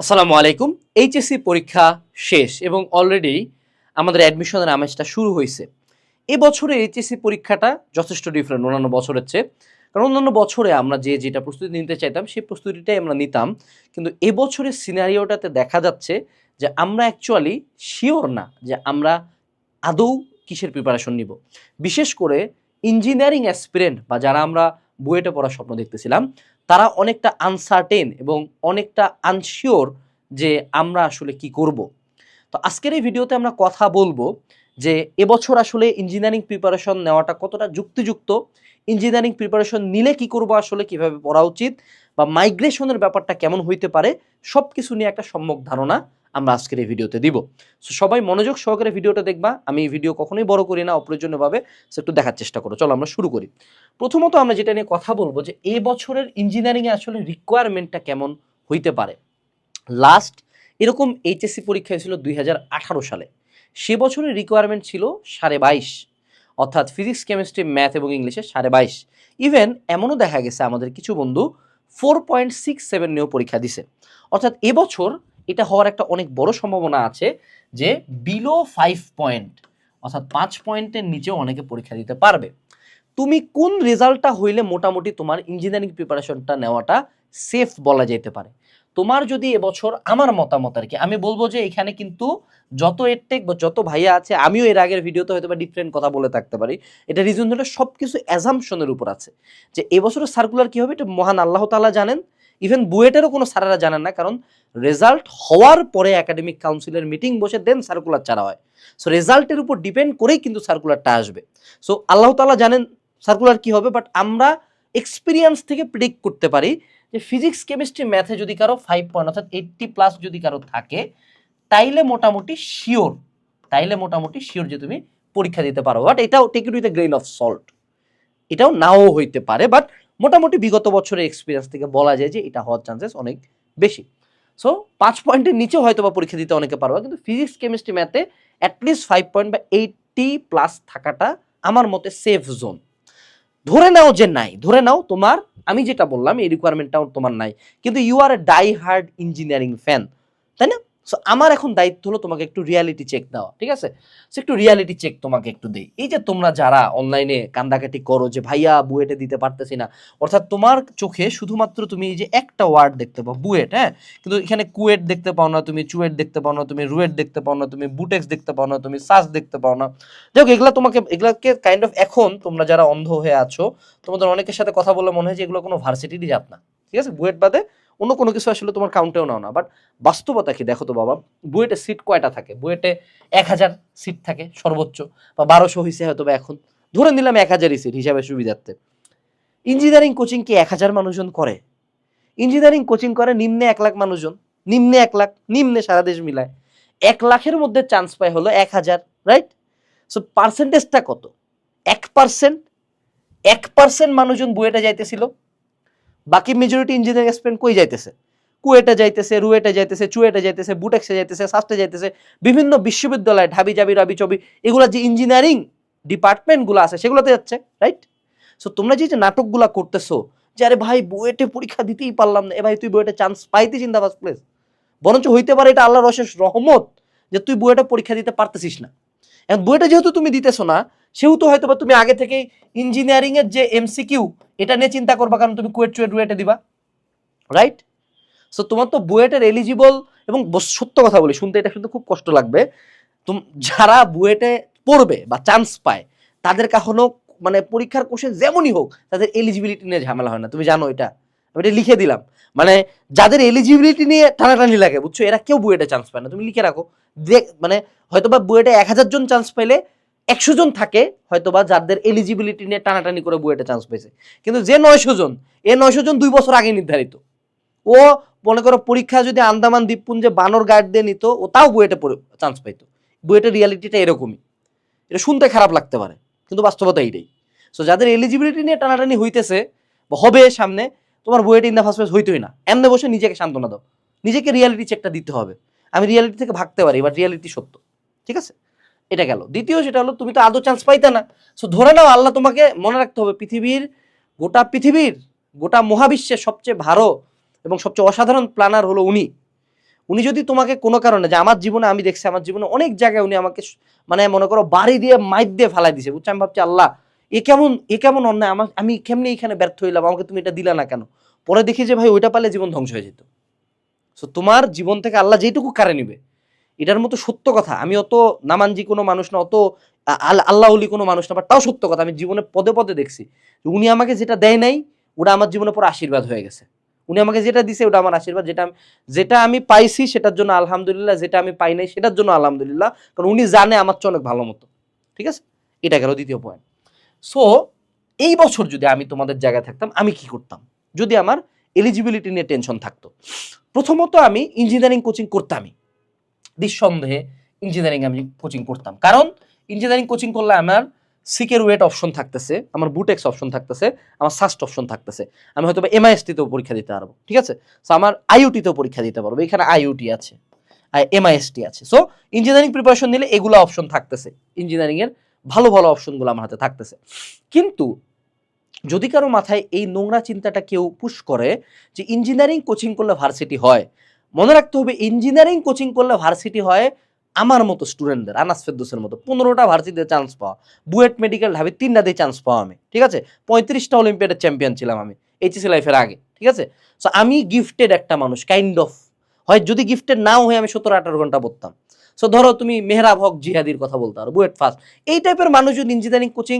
আসসালামু আলাইকুম। এইচএসসি পরীক্ষা শেষ এবং অলরেডি আমাদের অ্যাডমিশনের আমেজটা শুরু হয়েছে। এবছরে এইচএসসি পরীক্ষাটা যথেষ্ট ডিফারেন্ট অন্যান্য বছরের চেয়ে। কারণ অন্যান্য বছরে আমরা যে যেটা প্রস্তুতি নিতে চাইতাম, সেই প্রস্তুতিটাই আমরা নিতাম। কিন্তু এবছরের সিনারিওটাতে দেখা যাচ্ছে যে আমরা অ্যাকচুয়ালি শিওর না যে আমরা আদৌ কিসের প্রিপারেশন নিব। বিশেষ করে ইঞ্জিনিয়ারিং অ্যাসপিরেন্ট বা যারা আমরা বুয়েটে পড়ার স্বপ্ন দেখতেছিলাম, তারা অনেকটা আনসার্টেন এবং অনেকটা আনশিওর যে আমরা আসলে কি করব। তো আজকের এই ভিডিওতে আমরা কথা বলব যে এবছর আসলে ইঞ্জিনিয়ারিং প্রিপারেশন নেওয়াটা কতটা যুক্তিযুক্ত ইঞ্জিনিয়ারিং প্রিপারেশন নিলে কি করব আসলে, কীভাবে পড়া উচিত, বা মাইগ্রেশনের ব্যাপারটা কেমন হইতে পারে সব কিছু নিয়ে একটা সম্যক ধারণা আমরা আজকের এই ভিডিওতে দিব। সো সবাই মনোযোগ সহকারে ভিডিওটা দেখবা। আমি এই ভিডিও কখনোই বড় করি না, অপ্রয়োজনীয়ভাবে সে একটু দেখার চেষ্টা করো। চলো, আমরা শুরু করি। প্রথমত আমরা যেটা নিয়ে কথা বলব যে, এ বছরের ইঞ্জিনিয়ারিংয়ে আসলে রিকোয়ারমেন্টটা কেমন হইতে পারে? লাস্ট এরকম এইচএসসি পরীক্ষা হয়েছিল দুই হাজার আঠারো সালে। সে বছরের রিকোয়ারমেন্ট ছিল সাড়ে বাইশ। অর্থাৎ ফিজিক্স কেমিস্ট্রি ম্যাথ এবং ইংলিশে সাড়ে বাইশ। ইভেন এমনও দেখা গেছে আমাদের কিছু বন্ধু ফোর পয়েন্ট সিক্স সেভেন নিয়েও পরীক্ষা দিছে। অর্থাৎ এবছর এটা হওয়ার একটা অনেক বড় সম্ভাবনা আছে যে বিলো ফাইভ পয়েন্ট অর্থাৎ পাঁচ পয়েন্টের নিচেও অনেকে পরীক্ষা দিতে পারবে। তুমি কোন রেজাল্টটা হইলে মোটামুটি তোমার ইঞ্জিনিয়ারিং প্রিপারেশনটা নেওয়াটা সেফ বলা যেতে পারে? তোমার যদি এবছর আমার মতামত আর কি, আমি বলব যে এখানে কিন্তু যত এরটেক বা যত ভাইয়া আছে, আমিও এর আগের ভিডিওতে হয়তো বা ডিফারেন্ট কথা বলে থাকতে পারি। এটা রিজন হলো সব কিছু অ্যাজামশনের উপর আছে। যে এবছরের সার্কুলার কী হবে? এটা মহান আল্লাহ তাআলা জানেন। ইভেন বুয়েটেরও কোনো স্যারেরা জানেন না, কারণ রেজাল্ট হওয়ার পরে একাডেমিক কাউন্সিলের মিটিং বসে দেন সার্কুলার ছাড়া হয়। সো রেজাল্টের উপর ডিপেন্ড করেই কিন্তু সার্কুলারটা আসবে। সো আল্লাহ তাআলা জানেন সার্কুলার কি হবে বাট আমরা এক্সপিরিয়েন্স থেকে প্রিডিক্ট করতে পারি যে ফিজিক্স কেমিস্ট্রি ম্যাথে যদি কারও ফাইভ পয়েন্ট অর্থাৎ এইটটি প্লাস যদি কারও থাকে, তাইলে মোটামুটি শিওর তাইলে মোটামুটি শিওর যে তুমি পরীক্ষা দিতে পারো। বাট এটাও take it with a grain of salt এটাও নাও হইতে পারে বাট মোটামুটি বিগত বছরের এক্সপিরিয়েন্স থেকে বলা যায় যে এটা হওয়ার চান্সেস অনেক বেশি। সো পাঁচ পয়েন্টের নিচেও হয়তো বা পরীক্ষা দিতে অনেকে পারবে, কিন্তু ফিজিক্স কেমিস্ট্রি ম্যাথে অ্যাটলিস্ট ফাইভ পয়েন্ট বা এইটটি প্লাস থাকাটা আমার মতে সেফ জোন ধরে নাও যে নাই, ধরে নাও তোমার, আমি যেটা বললাম, এই রিকোয়ারমেন্টটাও তোমার নাই, কিন্তু you are a die hard engineering fan তাই না? সো আমার এখন দায়িত্ব হলো তোমাকে একটু রিয়ালিটি চেক দেওয়া, ঠিক আছে? সো একটু রিয়ালিটি চেক তোমাকে একটু দেই। এই যে তোমরা যারা অনলাইনে কান্দাকাটি করো যে, ভাইয়া, বুয়েটে দিতে পারতেছি না। অর্থাৎ তোমার চোখে শুধুমাত্র তুমি এই যে একটা ওয়ার্ড দেখতে পাও, বুয়েট হ্যাঁ? কিন্তু এখানে কুয়েট দেখতে পাও না, তুমি চুয়েট দেখতে পাও না, তুমি রুয়েট দেখতে পাও না, তুমি বুটেক্স দেখতে পাও না, তুমি সাস দেখতে পাও না। যাই হোক এগুলা তোমাকে, এগুলাকে কাইন্ড অফ এখন তোমরা যারা অন্ধ হয়ে আছো, তোমাদের অনেকের সাথে কথা বলে মনে হয় যে, এগুলো কোনো ভার্সিটিরই জাত না, ঠিক আছে? বুয়েট বাদে অন্য কোনো কিছু আসলে তোমার কাউন্টেও নাও না। বাট বাস্তবতা কি? দেখো তো বাবা, বুয়েটে সিট কয়টা থাকে? বুয়েটে এক হাজার সিট থাকে সর্বোচ্চ, বা বারোশো হয়েছে হয়তো বা এখন। ধরে নিলাম এক হাজারই সিট হিসাবে সুবিধার্থে। ইঞ্জিনিয়ারিং কোচিং কি এক হাজার মানুষজন করে? ইঞ্জিনিয়ারিং কোচিং করে নিম্নে এক লাখ মানুষজন। নিম্নে এক লাখ, নিম্নে সারা দেশ মিলায়। এক লাখের মধ্যে চান্স পায় হলো এক হাজার রাইট সো পার্সেন্টেজটা কত? এক পার্সেন্ট এক পার্সেন্ট মানুষজন বুয়েটে যাইতেছিল। বাকি মেজরিটি ইঞ্জিনিয়ারিং স্টুডেন্ট কই যাইতেছে? কুয়েটে যাইতেছে, রুয়েটে যাইতেছে, চুয়েটে যাইতেছে, বুটেক্সে যাইতেছে সাস্টে যাইতেছে, বিভিন্ন বিশ্ববিদ্যালয়, ঢাবি জাবি রাবি চবি এগুলো যে ইঞ্জিনিয়ারিং ডিপার্টমেন্টগুলো আছে, সেগুলোতে যাচ্ছে রাইট সো তোমরা যে যে নাটকগুলো করতেছো, যে আরে ভাই বুয়েটে পরীক্ষা দিতেই পারলাম না, এ ভাই তুই বুয়েটে চান্স পাইতে চিন্তা ফার্স্ট প্লেস বরঞ্চ হইতে পারে এটা আল্লাহর অশেষ রহমত যে তুই বুয়েটে পরীক্ষা দিতে পারতেছিস না। এখন বুয়েটে যেহেতু তুমি দিতেছো না, সেহেতু হয়তো বা তুমি আগে থেকেই ইঞ্জিনিয়ারিং এর যে এমসিকিউ এটা নিয়ে চিন্তা করবা, কারণ তুমি কুয়েট চুয়েট রুয়েটে দিবা রাইট সো তোমার তো বুয়েটের এলিজিবল এবং সত্য কথা বলি, শুনতে এটা শুনতে খুব কষ্ট লাগবে। যারা বুয়েটে পড়বে বা চান্স পায়, তাদের কখনো মানে পরীক্ষার কোশ্চেন যেমনই হোক, তাদের এলিজিবিলিটি নিয়ে ঝামেলা হয় না। তুমি জানো এটা। আমি এটা লিখে দিলাম। মানে যাদের এলিজিবিলিটি নিয়ে টানাটানি লাগে, বুঝছ? এরা কেউ বুয়েটে চান্স পায় না। তুমি লিখে রাখো। দেখ মানে হয়তোবা বুয়েটে এক হাজার জন চান্স পাইলে একশো জন থাকে, হয়তোবা যাদের এলিজিবিলিটি নিয়ে টানাটানি করে বুয়েটে চান্স পেয়েছে কিন্তু যে নয়শো জন, এ নয়শো জন দুই বছর আগে নির্ধারিত। ও মনে করো পরীক্ষা যদি আন্দামান দ্বীপপুঞ্জে বানর গার্ড দিয়ে নিত, ও তাও বুয়েটে চান্স পাইতো। বুয়েটের রিয়ালিটিটা এরকমই। এটা শুনতে খারাপ লাগতে পারে, কিন্তু বাস্তবতা এইটাই। সো যাদের এলিজিবিলিটি নিয়ে টানাটানি হইতেছে, বা হবে সামনে তোমার বুয়েটে ইন দ্য ফার্স্ট প্লেস হইতোই না। এমনি বসে নিজেকে সান্ত্বনা দাও। নিজেকে রিয়ালিটি চেকটা দিতে হবে। আমি রিয়ালিটি থেকে ভাগতে পারি বাট রিয়ালিটি সত্য। ঠিক আছে? এটা গেল। দ্বিতীয় সেটা হলো, তুমি তো আদৌ চান্স পাইতে না। সো ধরে নাও, আল্লাহ তোমাকে মনে রাখতে হবে, পৃথিবীর, গোটা পৃথিবীর, গোটা মহাবিশ্বের সবচেয়ে ভালো এবং সবচেয়ে অসাধারণ প্ল্যানার হলো উনি। উনি যদি তোমাকে কোনো কারণে, যে আমার জীবনে আমি দেখছি, আমার জীবনে অনেক জায়গায় উনি আমাকে মানে মনে করো বাড়ি দিয়ে মাইর দিয়ে ফেলাই দিছে। বুঝছ? আমি ভাবছি, আল্লাহ এ কেমন এ কেমন অন্যায়? আমার আমি কেমনি এখানে ব্যর্থ হইলাম? আমাকে তুমি এটা দিলা না কেন? পরে দেখি যে ভাই ওইটা পালে জীবন ধ্বংস হয়ে যেত। সো তোমার জীবন থেকে আল্লাহ যেটুকু কারে নিবে, এটার মতো সত্য কথা। আমি অত নামানজি কোনো মানুষ না, অত আল্লাহ অলি কোনো মানুষ না বাট তাও সত্য কথা। আমি জীবনে পদে পদে দেখছি উনি আমাকে যেটা দেয় নাই, ওটা আমার জীবনে পরে আশীর্বাদ হয়ে গেছে। উনি আমাকে যেটা দিছে, ওটা আমার আশীর্বাদ। যেটা যেটা আমি পাইছি, সেটার জন্য আলহামদুলিল্লাহ, যেটা আমি পাই নাই, সেটার জন্য আলহামদুলিল্লাহ, কারণ উনি জানে আমার চেয়ে অনেক ভালো মতো। ঠিক আছে? এটা গেল দ্বিতীয় পয়েন্ট সো এই বছর যদি আমি তোমাদের জায়গায় থাকতাম, আমি কি করতাম? যদি আমার এলিজিবিলিটি নিয়ে টেনশন থাকতো। প্রথমত আমি ইঞ্জিনিয়ারিং কোচিং করতামই। নিঃসন্দেহে ইঞ্জিনিয়ারিং আমি কোচিং করতাম। কারণ ইঞ্জিনিয়ারিং কোচিং করলে আমার সিকের ওয়েট অপশন থাকতেছে, আমার বুটেক্স অপশন থাকতেছে, আমার সাস্ট অপশন থাকতেছে। আমি হয়তো বা এমআইএসটিতেও পরীক্ষা দিতে পারব, ঠিক আছে? সো আমার আইওটিতেও পরীক্ষা দিতে পারব। এখানে আইওটি আছে এমআইএসটি আছে। সো ইঞ্জিনিয়ারিং প্রিপারেশন নিলে এগুলো অপশন থাকতেছে ইঞ্জিনিয়ারিং এর ভালো ভালো অপশনগুলো আমার হাতে থাকতেছে। কিন্তু যদি কারও মাথায় এই নোংরা চিন্তাটা কেউ পুশ করে যে ইঞ্জিনিয়ারিং কোচিং করলে ভার্সিটি হয়, মনে রাখতে হবে ইঞ্জিনিয়ারিং কোচিং করলে ভার্সিটি হয় আমার মতো স্টুডেন্টদের আনাস ফেরদোসের মতো। পনেরোটা ভার্সিটিতে চান্স পাওয়া, বুয়েট মেডিকেল ঢাবি তিনটাতেই চান্স পাওয়া আমি, ঠিক আছে? পঁয়ত্রিশটা অলিম্পিয়াডের চ্যাম্পিয়ন ছিলাম আমি এইচএসি লাইফের আগে, ঠিক আছে? সো আমি গিফটেড একটা মানুষ কাইন্ড অফ হয় যদি গিফটেড নাও হয়ে আমি সতেরো আঠারো ঘণ্টা পড়তাম। সো ধরো তুমি মেহরাব হক জিহাদির কথা বলতে পারো, বুয়েট ফার্স্ট এই টাইপের মানুষ যদি ইঞ্জিনিয়ারিং কোচিং,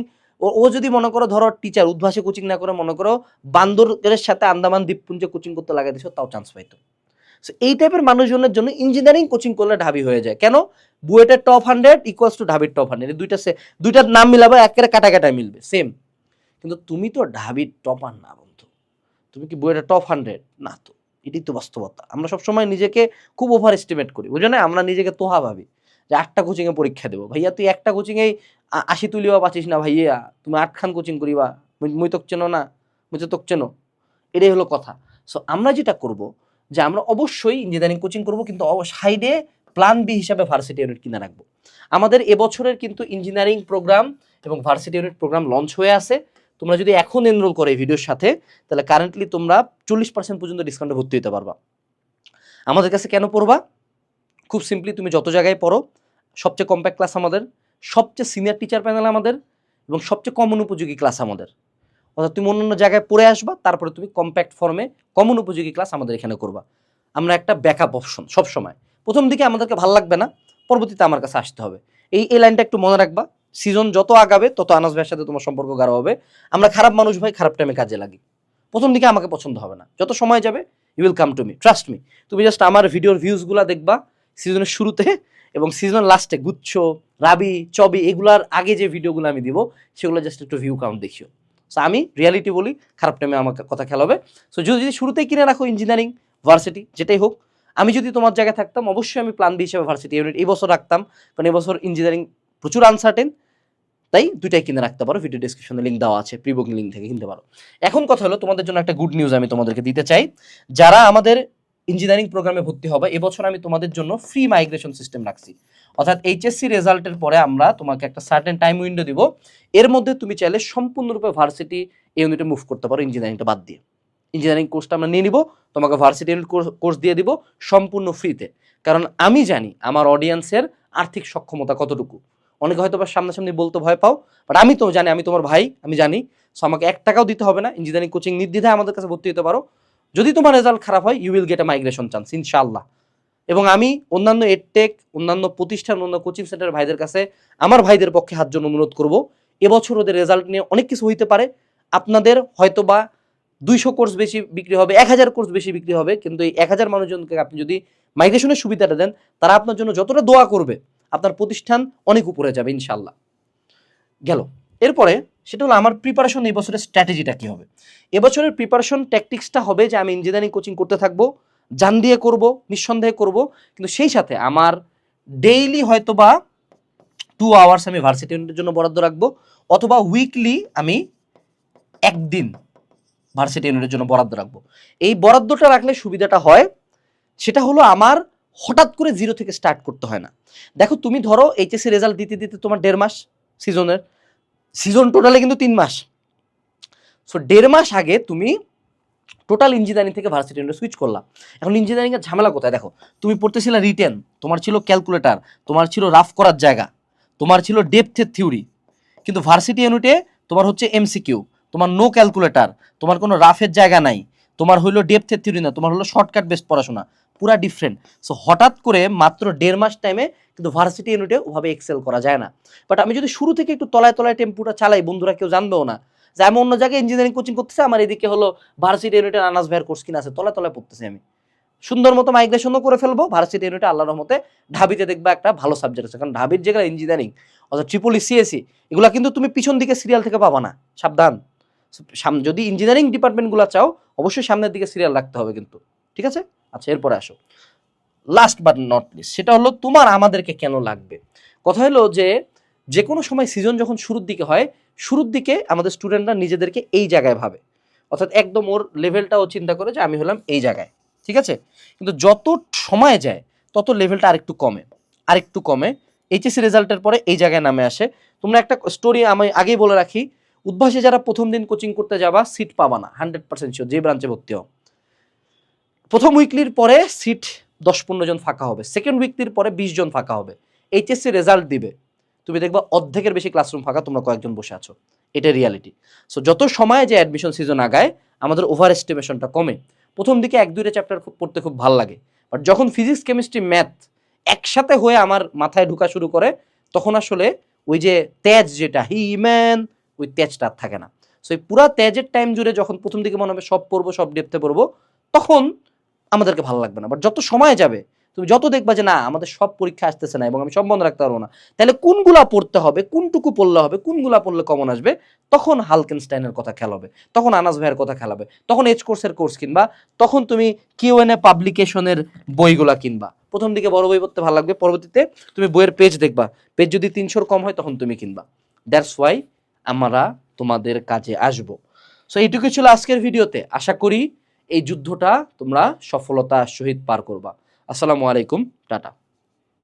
ও যদি মনে করো ধরো টিচার উদ্ভাসে কোচিং না করে মনে করো বান্দরের সাথে আন্দামান দ্বীপপুঞ্জে কোচিং করতে লাগাই দিছো, তাও চান্স পাইতো। সো এই টাইপের মানুষজনের জন্য ইঞ্জিনিয়ারিং কোচিং করলে ঢাবি হয়ে যায়। কেন? বুয়েটের টপ হান্ড্রেড ইকুয়ালস টু ঢাবির টপ হান্ড্রেড দুইটা সে, দুইটার নাম মিলাবে, একেবারে কাটা কাটা মিলবে সেম কিন্তু তুমি তো ঢাবির টপার না, বন্ধু। তুমি কি বুয়েটের টপ হান্ড্রেড না তো। এটাই তো বাস্তবতা। আমরা সবসময় নিজেকে খুব ওভার এস্টিমেট করি বুঝো না? আমরা নিজেকে তোহা ভাবি যে আটটা কোচিংয়ে পরীক্ষা দেবো। ভাইয়া, তুই একটা কোচিংয়েই আ- আশি তুলিবা পাচ্ছিস না, ভাইয়া, তুমি আটখান কোচিং করিবা। মুই- তোক চেনো না? মুই তোক চেনো? এটাই হলো কথা। সো আমরা যেটা করব যে আমরা অবশ্যই ইঞ্জিনিয়ারিং কোচিং করব, কিন্তু সাইডে প্ল্যান বি হিসাবে ভার্সিটি ইউনিট কিনে রাখব। আমাদের এবছরের কিন্তু ইঞ্জিনিয়ারিং প্রোগ্রাম এবং ভার্সিটি ইউনিট প্রোগ্রাম লঞ্চ হয়ে আছে। তোমরা যদি এখন এনরোল করো এই ভিডিওর সাথে, তাহলে কারেন্টলি তোমরা চল্লিশ পার্সেন্ট পর্যন্ত ডিসকাউন্টে ভর্তি হতে পারবা। আমাদের কাছে কেন পড়বা? খুব সিম্পলি তুমি যত জায়গায় পড়ো, সবচেয়ে কম্প্যাক্ট ক্লাস আমাদের, সবচেয়ে সিনিয়র টিচার প্যানেল আমাদের, এবং সবচেয়ে কমন উপযোগী ক্লাস আমাদের। অর্থাৎ তুমি অন্য জায়গায় পড়ে আসবা, তারপরে তুমি কম্প্যাক্ট ফর্মে কমন উপযোগী ক্লাস আমাদের এখানে করবা। আমরা একটা ব্যাকআপ অপশন সবসময়। প্রথম দিকে আমাদেরকে ভালো লাগবে না, পরবর্তীতে আমার কাছে আসতে হবে। এই এই লাইনটা একটু মনে রাখবা। সিজন যত আগাবে, তত আনাস ভাইয়ের সাথে তোমার সম্পর্ক গাঢ় হবে। আমরা খারাপ মানুষ ভাই, খারাপ টাইমে কাজে লাগি। প্রথম দিকে আমাকে পছন্দ হবে না। যত সময় যাবে you will come to me trust me তুমি জাস্ট আমার ভিডিওর ভিউজগুলো দেখবা সিজনের শুরুতে এবং সিজনের লাস্টে গুচ্ছ, রাবি, চবি এগুলার আগে যে ভিডিওগুলো আমি দিব, সেগুলো জাস্ট একটু ভিউ কাউন্ট দেখিও। সো আমি রিয়ালিটি বলি, খারাপ টাইমে আমাকে কথা খেলাবে সো যদি যদি শুরুতেই কিনে রাখো ইঞ্জিনিয়ারিং ভার্সিটি যেটাই হোক, আমি যদি তোমার জায়গায় থাকতাম, অবশ্যই আমি প্ল্যান বি হিসেবে ভার্সিটি ইউনিট এই বছর রাখতাম। কারণ এবছর ইঞ্জিনিয়ারিং প্রচুর আনসার্টেন তাই দুইটাই কিনে রাখতে পারো ভিডিও ডিসক্রিপশনে লিঙ্ক দেওয়া আছে প্রি বুকিং লিঙ্ক থেকে কিনতে পারো। এখন কথা হলো তোমাদের জন্য একটা গুড নিউজ আমি তোমাদেরকে দিতে চাই। যারা আমাদের ইঞ্জিনিয়ারিং প্রোগ্রামে ভর্তি হবে, এবছর আমি তোমাদের জন্য ফ্রি মাইগ্রেশন সিস্টেম রাখছি। অর্থাৎ এইচএসসি রেজাল্টের পরে আমরা তোমাকে একটা সার্টেন টাইম উইন্ডো দিব। এর মধ্যে তুমি চাইলে সম্পূর্ণরূপে ভার্সিটি ইউনিটে মুভ করতে পারো ইঞ্জিনিয়ারিংটা বাদ দিয়ে। ইঞ্জিনিয়ারিং কোর্সটা আমরা নিয়ে নিব, তোমাকে ভার্সিটি কোর্স দিয়ে দিব সম্পূর্ণ ফ্রিতে কারণ আমি জানি আমার অডিয়েন্সের আর্থিক সক্ষমতা কতটুকু। অনেকে হয়তো বা সামনাসামনি বলতে ভয় পাও বাট আমি তো জানি, আমি তোমার ভাই, আমি জানি। সো আমাকে এক টাকাও দিতে হবে না ইঞ্জিনিয়ারিং কোচিং নির্দ্বিধায় আমাদের কাছে ভর্তি হতে পারো। যদি তোমার রেজাল্ট খারাপ হয় you will get a migration chance ইনশাআল্লাহ। এবং আমি অন্যান্য এডটেক অন্যান্য প্রতিষ্ঠান অন্য কোচিং সেন্টারের ভাইদের কাছে আমার ভাইদের পক্ষে হাত জন্য অনুরোধ করব, এবছর ওদের রেজাল্ট নিয়ে অনেক কিছু হইতে পারে। আপনাদের হয়তো বা দুইশো কোর্স বেশি বিক্রি হবে, এক হাজার কোর্স বেশি বিক্রি হবে, কিন্তু এই এক হাজার মানুষজনকে আপনি যদি মাইগ্রেশনের সুবিধাটা দেন, তারা আপনার জন্য যতটা দোয়া করবে আপনার প্রতিষ্ঠান অনেক উপরে যাবে ইনশাল্লাহ গেল। এরপরে সেটা হলো আমার প্রিপারেশন এই বছরের স্ট্র্যাটেজিটা কী হবে? এবছরের প্রিপারেশন ট্যাকটিক্সটা হবে যে আমি ইঞ্জিনিয়ারিং কোচিং করতে থাকব জান দিয়ে করব, নিঃসন্দেহে করব, কিন্তু সেই সাথে আমার ডেইলি হয়তো বা টু আওয়ার্স আমি ভার্সিটি ইউনিটের জন্য বরাদ্দ রাখব, অথবা উইকলি আমি একদিন ভার্সিটি ইউনিটের জন্য বরাদ্দ রাখব। এই বরাদ্দটা রাখলে সুবিধাটা হয়, সেটা হলো আমার হঠাৎ করে জিরো থেকে স্টার্ট করতে হয় না। দেখো, তুমি ধরো এইচএসসি রেজাল্ট দিতে দিতে তোমার দেড় মাস সিজনের সিজন টোটালে কিন্তু তিন মাস। সো দেড় মাস আগে তুমি টোটাল ইঞ্জিনিয়ারিং থেকে ভার্সিটি সুইচ করলাম এখন ইঞ্জিনিয়ারিংয়ের ঝামেলা কোথায়? দেখো, তুমি পড়তেছিলে রিটেন তোমার ছিল ক্যালকুলেটর তোমার ছিল রাফ করার জায়গা, তোমার ছিল ডেপথের থিওরি কিন্তু ভার্সিটি ইউনিটে তোমার হচ্ছে এমসিকিউ তোমার নো ক্যালকুলেটার তোমার কোনো রাফের জায়গা নাই, তোমার হলো ডেপথের থিওরি না, তোমার হলো শর্টকাট বেস্ট পড়াশোনা। পুরা ডিফারেন্ট সো হঠাৎ করে মাত্র দেড় মাস টাইমে কিন্তু ভার্সিটি ইউনিটে ওভাবে এক্সেল করা যায় না। বাট আমি যদি শুরু থেকে একটু তলায় তলায় টেম্পুটা চালাই, বন্ধুরা কেউ জানবেও না। যে আমি অন্য জায়গায় ইঞ্জিনিয়ারিং কোচিং করতেছে, আমার এদিকে হলো ভার্সিটি ইউনিটের আনাস ভাইয়ের কোর্স কিনা আছে, তলায় তলায় পড়তেছি আমি। সুন্দর মতো মাইগ্রেশনও করে ফেলব ভার্সিটি ইউনিটে আল্লাহর রহমতে ঢাবিতে দেখবা একটা ভালো সাবজেক্ট আছে। কারণ ঢাবির যেগুলো ইঞ্জিনিয়ারিং অর্থাৎ ট্রিপল সিএসি এগুলো কিন্তু তুমি পিছন দিকে সিরিয়াল থেকে পাবা না। সাবধান। যদি ইঞ্জিনিয়ারিং ডিপার্টমেন্টগুলো চাও, অবশ্যই সামনের দিকে সিরিয়াল রাখতে হবে কিন্তু। ঠিক আছে? আচ্ছা এরপরে আসো। লাস্ট বাট নট লিস্ট সেটা হলো তোমার আমাদেরকে কেন লাগবে? কথা হলো যে যে কোনো সময় সিজন যখন শুরুর দিকে হয়, শুরুর দিকে আমাদের স্টুডেন্টরা নিজেদেরকে এই জায়গায় ভাবে। অর্থাৎ একদম ওর লেভেলটাও চিন্তা করে যে, আমি হলাম এই জায়গায়। ঠিক আছে? কিন্তু যত সময় যায়, তত লেভেলটা আরেকটু কমে। আরেকটু কমে। এইচএসসি রেজাল্টের পরে এই জায়গায় নামে আসে। তোমরা একটা স্টোরি আমি আগেই বলে রাখি, উদ্ভাসে যারা প্রথম দিন কোচিং করতে যাবা সিট পাবা না। হান্ড্রেড পার্সেন্ট যে ব্রাঞ্চে ভর্তি হও। প্রথম উইকলির পরে সিট দশ পনেরো জন ফাঁকা হবে। সেকেন্ড উইকলির পরে বিশ জন ফাঁকা হবে। এইচএসসি রেজাল্ট দিবে। তুমি দেখবা অর্ধেকের বেশি ক্লাসরুম ফাঁকা, তোমরা কয়েকজন বসে আছো। এটা রিয়ালিটি সো যত সময় যে অ্যাডমিশন সিজন আগায়, আমাদের ওভার এস্টিমেশনটা কমে। প্রথম দিকে এক, দুইটা চ্যাপ্টার খুব, পড়তে খুব ভালো লাগে। বাট যখন ফিজিক্স কেমিস্ট্রি ম্যাথ একসাথে হয়ে আমার মাথায় ঢুকা শুরু করে, তখন আসলে ওই যে তেজ যেটা, হি, ম্যান, ওই তেজটা আর থাকে না। সো এই পুরা তেজের টাইম জুড়ে যখন প্রথম দিকে মনে হবে সব পড়ব, সব ডেপতে পড়ব, তখন আমাদেরকে ভালো লাগবে না। বাট যত সময় যাবে, তুমি যত দেখবা যে না, আমাদের সব পরীক্ষা আসতেছে না এবং আমি সব বন্ধ রাখতে পারব না, তাহলে কোনগুলা পড়তে হবে, কোনটুকু পড়লে হবে, কোনগুলা পড়লে কমন আসবে, তখন হালকেনস্টাইনের কথা খেলা হবে, তখন আনাস ভাইয়ের কথা খেলাবে তখন এইচ কোর্সের কোর্স কিনবা, তখন তুমি কিউএনএ পাবলিকেশনের বইগুলা কিনবা। প্রথম দিকে বড় বই পড়তে ভালো লাগবে, পরবর্তীতে তুমি বইয়ের পেজ দেখবা পেজ যদি তিনশোর কম হয় তখন তুমি কিনবা। দ্যাটস ওয়াই আমরা তোমাদের কাজে আসব। সো এইটুকু ছিল আজকের ভিডিওতে আশা করি এই যুদ্ধটা তোমরা সফলতার সহিত পার করবা। আসসালামু আলাইকুম টাটা।